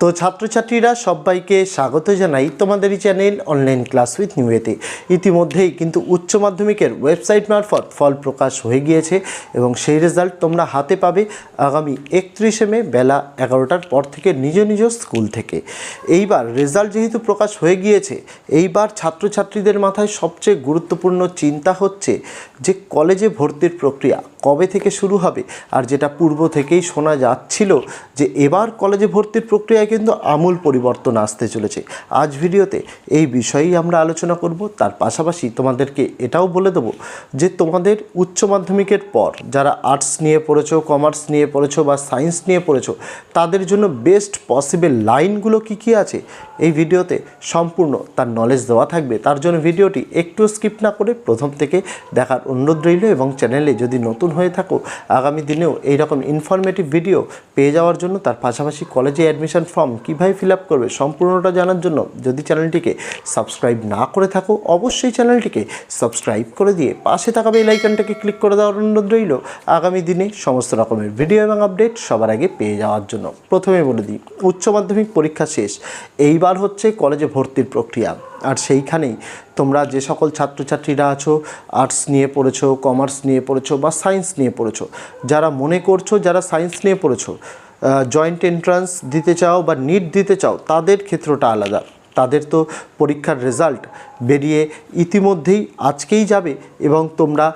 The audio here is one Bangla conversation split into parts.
তো ছাত্রছাত্রীরা সবাইকে স্বাগত জানাই তোমাদেরই চ্যানেল অনলাইন ক্লাস উইথ নিউয়েতে ইতিমধ্যেই কিন্তু উচ্চ মাধ্যমিকের ওয়েবসাইট মারফত ফল প্রকাশ হয়ে গিয়েছে এবং সেই রেজাল্ট তোমরা হাতে পাবে আগামী একত্রিশে মে বেলা এগারোটার পর থেকে নিজ নিজ স্কুল থেকে। এইবার রেজাল্ট যেহেতু প্রকাশ হয়ে গিয়েছে, এইবার ছাত্রছাত্রীদের মাথায় সবচেয়ে গুরুত্বপূর্ণ চিন্তা হচ্ছে যে কলেজে ভর্তির প্রক্রিয়া কবে থেকে শুরু হবে? আর যেটা পূর্ব থেকেই শোনা যাচ্ছিল যে এবার কলেজে ভর্তির প্রক্রিয়ায় কিন্তু আমূল পরিবর্তন আসতে চলেছে। আজ ভিডিওতে এই বিষয়েই আমরা আলোচনা করব। তার পাশাপাশি তোমাদেরকে এটাও বলে দেবো যে তোমাদের উচ্চ মাধ্যমিকের পর যারা আর্টস নিয়ে পড়েছো কমার্স নিয়ে পড়েছো বা সায়েন্স নিয়ে পড়েছো, তাদের জন্য বেস্ট পসিবল লাইনগুলো কী কী আছে? এই ভিডিওতে সম্পূর্ণ তার নলেজ দেওয়া থাকবে। তার জন্য ভিডিওটি একটু স্কিপ না করে প্রথম থেকে দেখার অনুরোধ রইল এবং চ্যানেলে যদি নতুন হয়ে থাকো, আগামী দিনেও এইরকম ইনফরমেটিভ ভিডিও পেয়ে যাওয়ার জন্য তার পাশাপাশি কলেজে অ্যাডমিশন ফর্ম কীভাবে ফিল আপ করবে সম্পূর্ণটা জানার জন্য যদি চ্যানেলটিকে সাবস্ক্রাইব না করে থাকো, অবশ্যই চ্যানেলটিকে সাবস্ক্রাইব করে দিয়ে পাশে থাকা বেল আইকনটাকে ক্লিক করে দেওয়ার অনুরোধ রইল। আগামী দিনে সমস্ত রকমের ভিডিও এবং আপডেট সবার আগে পেয়ে যাওয়ার জন্য। প্রথমে বলে দিই, উচ্চ মাধ্যমিক পরীক্ষা শেষ, এইবার হচ্ছে কলেজে ভর্তির প্রক্রিয়া। আর সেইখানেই তোমরা যে সকল ছাত্রছাত্রীরা আছো আর্টস নিয়ে পড়েছো কমার্স নিয়ে পড়েছো বা সায়েন্স নিয়ে পড়েছো, যারা মনে করছ, যারা সায়েন্স নিয়ে পড়েছো জয়েন্ট এন্ট্রান্স দিতে চাও বা নিট দিতে চাও, তাদের ক্ষেত্রটা আলাদা। তাদের তো পরীক্ষার রেজাল্ট বেরিয়ে ইতিমধ্যেই আজকেই যাবে এবং তোমরা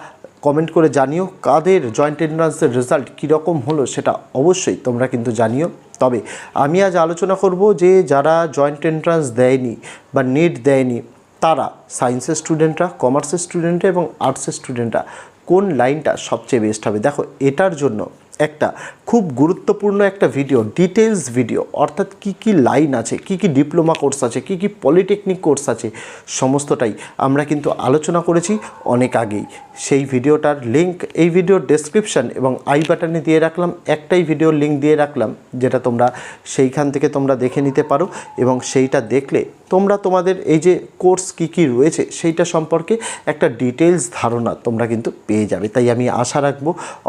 কমেন্ট করে জানিও কাদের জয়েন্ট এন্ট্রান্সের রেজাল্ট কীরকম হলো সেটা অবশ্যই তোমরা কিন্তু জানিও। তবে আমি আজ আলোচনা করব যে যারা জয়েন্ট এন্ট্রান্স দেয়নি বা নেট দেয়নি, তারা সায়েন্সের স্টুডেন্টরা কমার্সের স্টুডেন্টরা এবং আর্টসের স্টুডেন্টরা কোন লাইনটা সবচেয়ে বেস্ট হবে? দেখো, এটার জন্য একটা খুব গুরুত্বপূর্ণ একটা ভিডিও ডিটেলস ভিডিও অর্থাৎ কি কি লাইন আছে, কি কি ডিপ্লোমা কোর্স আছে, কি কি পলিটেকনিক কোর্স আছে, সমস্তটাই আমরা কিন্তু আলোচনা করেছি অনেক আগেই। সেই ভিডিওটার লিংক এই ভিডিওর ডেসক্রিপশন এবং আই বাটনে দিয়ে রাখলাম। একটাই ভিডিওর লিংক দিয়ে রাখলাম, যেটা তোমরা সেইখান থেকে তোমরা দেখে নিতে পারো এবং সেইটা দেখলে তোমরা তোমাদের এই যে কোর্স কি কি রয়েছে সেইটা সম্পর্কে একটা ডিটেলস ধারণা তোমরা কিন্তু পেয়ে যাবে। তাই আমি আশা রাখব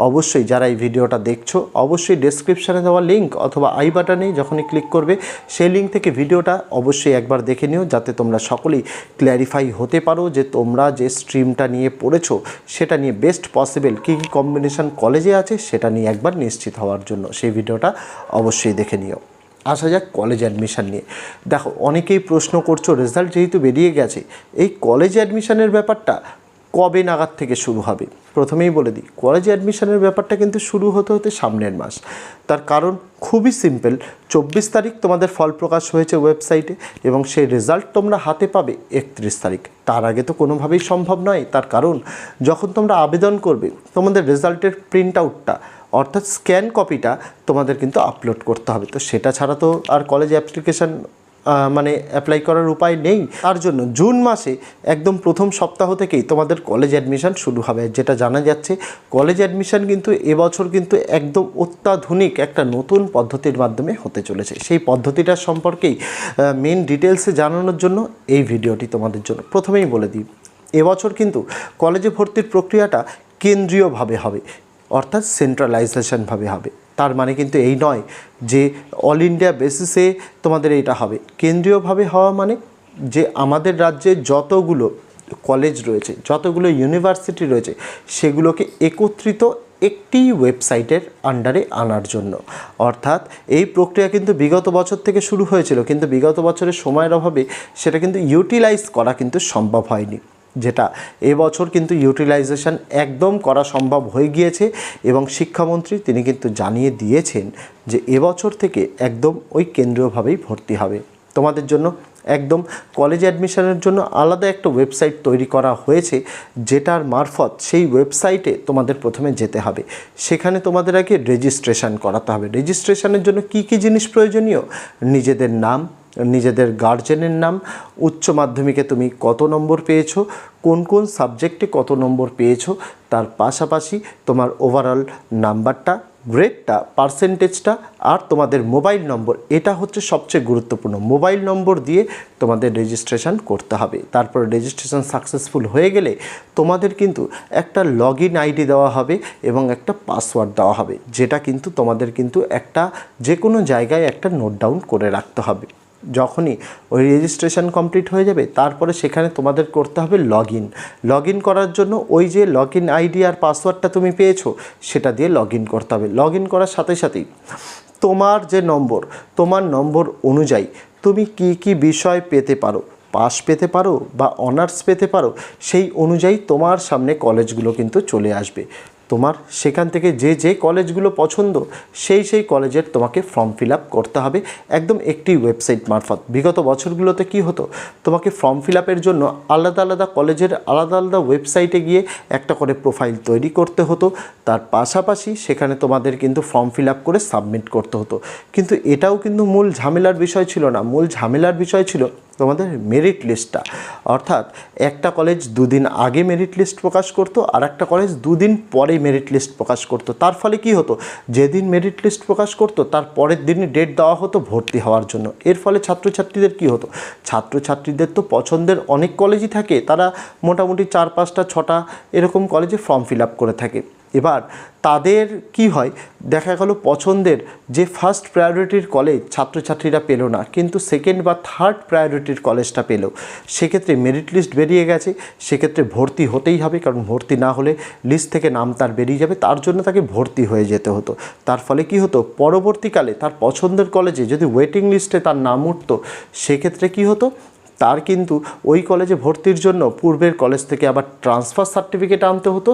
অবশ্যই যারা এই ভিডিওটা দেখছ, অবশ্যই ডেসক্রিপশানে দেওয়া লিঙ্ক অথবা আই বাটনে যখনই ক্লিক করবে, সেই লিঙ্ক থেকে ভিডিওটা অবশ্যই একবার দেখে নিও, যাতে তোমরা সকলেই ক্ল্যারিফাই হতে পারো যে তোমরা যে স্ট্রিমটা নিয়ে পড়েছো সেটা নিয়ে বেস্ট পসিবল কী কী কম্বিনেশান কলেজে আছে সেটা নিয়ে একবার নিশ্চিত হওয়ার জন্য সেই ভিডিওটা অবশ্যই দেখে নিও। আসা যাক কলেজ অ্যাডমিশান নিয়ে। দেখো, অনেকেই প্রশ্ন করছ রেজাল্ট যেহেতু বেরিয়ে গেছে, এই কলেজ অ্যাডমিশানের ব্যাপারটা কবে নাগাদ থেকে শুরু হবে? প্রথমেই বলে দিই কলেজে অ্যাডমিশনের ব্যাপারটা কিন্তু শুরু হতে হতে সামনের মাস। তার কারণ খুবই সিম্পল চব্বিশ তারিখ তোমাদের ফল প্রকাশ হয়েছে ওয়েবসাইটে এবং সেই রেজাল্ট তোমরা হাতে পাবে একত্রিশ তারিখ। তার আগে তো কোনোভাবেই সম্ভব নয়। তার কারণ, যখন তোমরা আবেদন করবে, তোমাদের রেজাল্টের প্রিন্ট আউটটা অর্থাৎ স্ক্যান কপিটা তোমাদের কিন্তু আপলোড করতে হবে। তো সেটা ছাড়া তো আর কলেজ অ্যাপ্লিকেশান মানে অ্যাপ্লাই করার উপায় নেই। তার জন্য জুন মাসে একদম প্রথম সপ্তাহ থেকেই তোমাদের কলেজ অ্যাডমিশান শুরু হবে। যেটা জানা যাচ্ছে কলেজ অ্যাডমিশন কিন্তু এবছর কিন্তু একদম অত্যাধুনিক একটা নতুন পদ্ধতির মাধ্যমে হতে চলেছে। সেই পদ্ধতিটা সম্পর্কেই মেন ডিটেলসে জানানোর জন্য এই ভিডিওটি তোমাদের জন্য। প্রথমেই বলে দিই, এবছর কিন্তু কলেজে ভর্তির প্রক্রিয়াটা কেন্দ্রীয়ভাবে হবে, অর্থাৎ সেন্ট্রালাইজেশনভাবে হবে। তার মানে কিন্তু এই নয় যে অল ইন্ডিয়া বেসিসে তোমাদের এটা হবে। কেন্দ্রীয়ভাবে হওয়া মানে যে আমাদের রাজ্যে যতগুলো কলেজ রয়েছে, যতগুলো ইউনিভার্সিটি রয়েছে, সেগুলোকে একত্রিত একটি ওয়েবসাইটের আন্ডারে আনার জন্য। অর্থাৎ এই প্রক্রিয়া কিন্তু বিগত বছর থেকে শুরু হয়েছিল, কিন্তু বিগত বছরের সময়ের অভাবে সেটা কিন্তু ইউটিলাইজ করা কিন্তু সম্ভব হয়নি। যেটা এবছর কিন্তু ইউটিলাইজেশন একদম করা সম্ভব হয়ে গিয়েছে এবং শিক্ষামন্ত্রী তিনি কিন্তু জানিয়ে দিয়েছেন যে এবছর থেকে একদম ওই কেন্দ্রীয়ভাবেই ভর্তি হবে। তোমাদের জন্য একদম কলেজ অ্যাডমিশনের জন্য আলাদা একটা ওয়েবসাইট তৈরি করা হয়েছে যেটার মারফত সেই ওয়েবসাইটে তোমাদের প্রথমে যেতে হবে। সেখানে তোমাদের আগে রেজিস্ট্রেশন করাতে হবে। রেজিস্ট্রেশনের জন্য কি কি জিনিস প্রয়োজনীয়? নিজেদের নাম নিজেদের গার্জেনের নাম, উচ্চ মাধ্যমিকে তুমি কত নম্বর পেয়েছ, কোন কোন সাবজেক্টে কত নম্বর পেয়েছ, তার পাশাপাশি তোমার ওভারঅল নাম্বারটা গ্রেডটা পার্সেন্টেজটা আর তোমাদের মোবাইল নম্বর এটা হচ্ছে সবচেয়ে গুরুত্বপূর্ণ। মোবাইল নম্বর দিয়ে তোমাদের রেজিস্ট্রেশন করতে হবে। তারপর রেজিস্ট্রেশন সাকসেসফুল হয়ে গেলে তোমাদের কিন্তু একটা লগ ইন আইডি দেওয়া হবে এবং একটা পাসওয়ার্ড দেওয়া হবে, যেটা কিন্তু তোমাদের কিন্তু একটা যে কোনো জায়গায় একটা নোট ডাউন করে রাখতে হবে। যখনই ওই রেজিস্ট্রেশন কমপ্লিট হয়ে যাবে, তারপরে সেখানে তোমাদের করতে হবে লগ ইন লগ ইন করার জন্য ওই যে লগ ইন আইডি আর পাসওয়ার্ডটা তুমি পেয়েছ, সেটা দিয়ে লগ ইন করতে হবে। লগ ইন করার সাথে সাথেই তোমার যে নম্বর, তোমার নম্বর অনুযায়ী তুমি কি কি বিষয় পেতে পারো পাস পেতে পারো বা অনার্স পেতে পারো, সেই অনুযায়ী তোমার সামনে কলেজগুলো কিন্তু চলে আসবে। তোমার সেখান থেকে যে যে কলেজগুলো পছন্দ, সেই সেই কলেজের তোমাকে ফর্ম ফিল করতে হবে। একদম একটি ওয়েবসাইট মারফত। বিগত বছরগুলোতে কি হতো? তোমাকে ফর্ম ফিল জন্য আলাদা আলাদা কলেজের আলাদা আলাদা ওয়েবসাইটে গিয়ে একটা করে প্রোফাইল তৈরি করতে হতো। তার পাশাপাশি সেখানে তোমাদের কিন্তু ফর্ম ফিল করে সাবমিট করতে হতো। কিন্তু এটাও কিন্তু মূল ঝামেলার বিষয় ছিল না। মূল ঝামেলার বিষয় ছিল তোমাদের মেরিট লিস্টটা অর্থাৎ একটা কলেজ দুদিন আগে মেরিট লিস্ট প্রকাশ করতো আর একটা কলেজ দুদিন পরে মেরিট লিস্ট প্রকাশ করতো। তার ফলে কি হতো? যেদিন মেরিট লিস্ট প্রকাশ করতো, তার পরের দিনই ডেট দেওয়া হতো ভর্তি হওয়ার জন্য। এর ফলে ছাত্রছাত্রীদের কি হতো? ছাত্রছাত্রীদের তো পছন্দের অনেক কলেজই থাকে। তারা মোটামুটি চার পাঁচটা, ছটা এরকম কলেজে ফর্ম ফিল আপ করে থাকে। এবার তাদের কি হয়? দেখা গেল পছন্দের যে ফার্স্ট প্রায়োরিটির কলেজ ছাত্রছাত্রীরা পেল না, কিন্তু সেকেন্ড বা থার্ড প্রায়োরিটির কলেজটা পেল। সেক্ষেত্রে মেরিট লিস্ট বেরিয়ে গেছে, সেক্ষেত্রে ভর্তি হতেই হবে, কারণ ভর্তি না হলে লিস্ট থেকে নাম তার বেরিয়ে যাবে, তার জন্য তাকে ভর্তি হয়ে যেতে হতো। তার ফলে কি হতো? পরবর্তীকালে তার পছন্দের কলেজে যদি ওয়েটিং লিস্টে তার নাম উঠতো, সেক্ষেত্রে কি হতো? তার কিন্তু ওই কলেজে ভর্তির জন্য পূর্বের কলেজ থেকে আবার ট্রান্সফার সার্টিফিকেট আনতে হতো,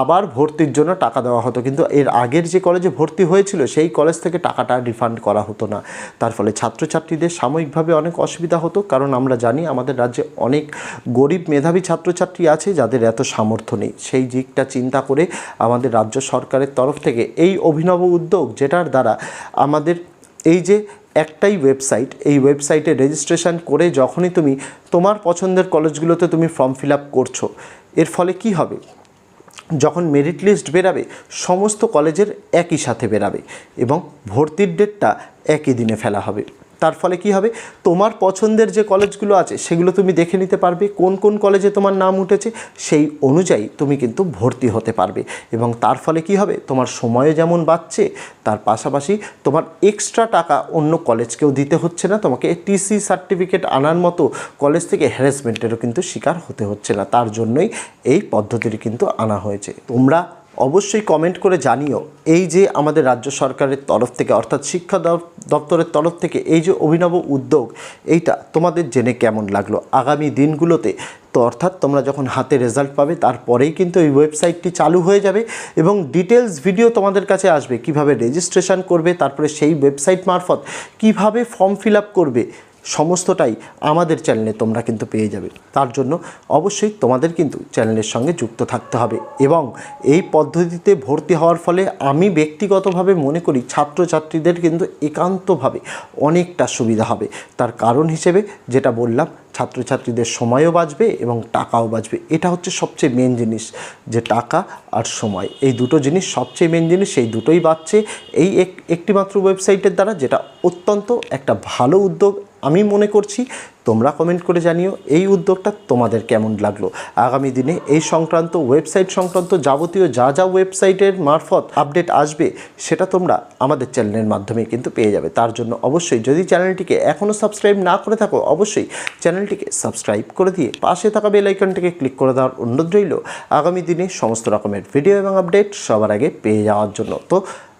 আবার ভর্তির জন্য টাকা দেওয়া হতো। কিন্তু এর আগের যে কলেজে ভর্তি হয়েছিল, সেই কলেজ থেকে টাকাটা রিফান্ড করা হতো না। তার ফলে ছাত্রছাত্রীদের সাময়িকভাবে অনেক অসুবিধা হতো, কারণ আমরা জানি আমাদের রাজ্যে অনেক গরিব মেধাবী ছাত্রছাত্রী আছে যাদের এত সামর্থ্য নেই। সেই দিকটা চিন্তা করে আমাদের রাজ্য সরকারের তরফ থেকে এই অভিনব উদ্যোগ, যেটার দ্বারা আমাদের এই যে একটাই ওয়েবসাইট এই ওয়েবসাইটে রেজিস্ট্রেশন করে যখনই তুমি তোমার পছন্দের কলেজগুলোতে তুমি ফর্ম ফিল আপ করছ, এর ফলে কি হবে? যখন মেরিট লিস্ট বেরাবে, সমস্ত কলেজের একই সাথে বেরাবে এবং ভর্তির ডেটটা একই দিনে ফেলা হবে। তার ফলে কি হবে? তোমার পছন্দের যে কলেজগুলো আছে, সেগুলো তুমি দেখে নিতে পারবে, কোন কোন কলেজে তোমার নাম উঠেছে, সেই অনুযায়ী তুমি কিন্তু ভর্তি হতে পারবে। এবং তার ফলে কি হবে? তোমার সময়ও যেমন বাড়ছে, তার পাশাপাশি তোমার এক্সট্রা টাকা অন্য কলেজকেও দিতে হচ্ছে না। তোমাকে টিসি সার্টিফিকেট আনার মতো কলেজ থেকে হ্যারাসমেন্টেরও কিন্তু শিকার হতে হচ্ছে না। তার জন্যই এই পদ্ধতিটি কিন্তু আনা হয়েছে। তোমরা অবশ্যই কমেন্ট করে জানিও এই যে আমাদের রাজ্য সরকারের তরফ থেকে, অর্থাৎ শিক্ষা দপ- দপ্তরের তরফ থেকে এই যে অভিনব উদ্যোগ, এইটা তোমাদের জেনে কেমন লাগল? আগামী দিনগুলোতে তো অর্থাৎ তোমরা যখন হাতে রেজাল্ট পাবে, তারপরেই কিন্তু এই ওয়েবসাইটটি চালু হয়ে যাবে এবং ডিটেলস ভিডিও তোমাদের কাছে আসবে, কীভাবে রেজিস্ট্রেশন করবে, তারপরে সেই ওয়েবসাইট মারফত কীভাবে ফর্ম ফিল করবে সমস্তটাই আমাদের চ্যানেলে তোমরা কিন্তু পেয়ে যাবে। তার জন্য অবশ্যই তোমাদের কিন্তু চ্যানেলের সঙ্গে যুক্ত থাকতে হবে এবং এই পদ্ধতিতে ভর্তি হওয়ার ফলে আমি ব্যক্তিগতভাবে মনে করি ছাত্রছাত্রীদের কিন্তু একান্তভাবে অনেকটা সুবিধা হবে। তার কারণ হিসেবে যেটা বললাম, ছাত্রছাত্রীদের সময়ও বাঁচবে এবং টাকাও বাঁচবে। এটা হচ্ছে সবচেয়ে মেন জিনিস, যে টাকা আর সময়। এই দুটো জিনিস সবচেয়ে মেন জিনিস, সেই দুটোই বাঁচছে। এই এক, একটিমাত্র ওয়েবসাইটের দ্বারা যেটা অত্যন্ত একটা ভালো উদ্যোগ আমি মনে করছি তোমরা কমেন্ট করে জানিও এই উদ্যোগটা তোমাদের কেমন লাগল। আগামী দিনে এই সংক্রান্ত ওয়েবসাইট সংক্রান্ত যাবতীয় যা যা ওয়েবসাইটের মারফত আপডেট আসবে, সেটা তোমরা আমাদের চ্যানেলের মাধ্যমে কিন্তু পেয়ে যাবে। তার জন্য অবশ্যই যদি চ্যানেলটিকে এখনও সাবস্ক্রাইব না করে থাকো, অবশ্যই চ্যানেলটিকে সাবস্ক্রাইব করে দিয়ে পাশে থাকা বেল আইকনটিকে ক্লিক করে দেওয়ার অনুরোধ রইল। আগামী দিনে সমস্ত রকমের ভিডিও এবং আপডেট সবার আগে পেয়ে যাওয়ার জন্য। তো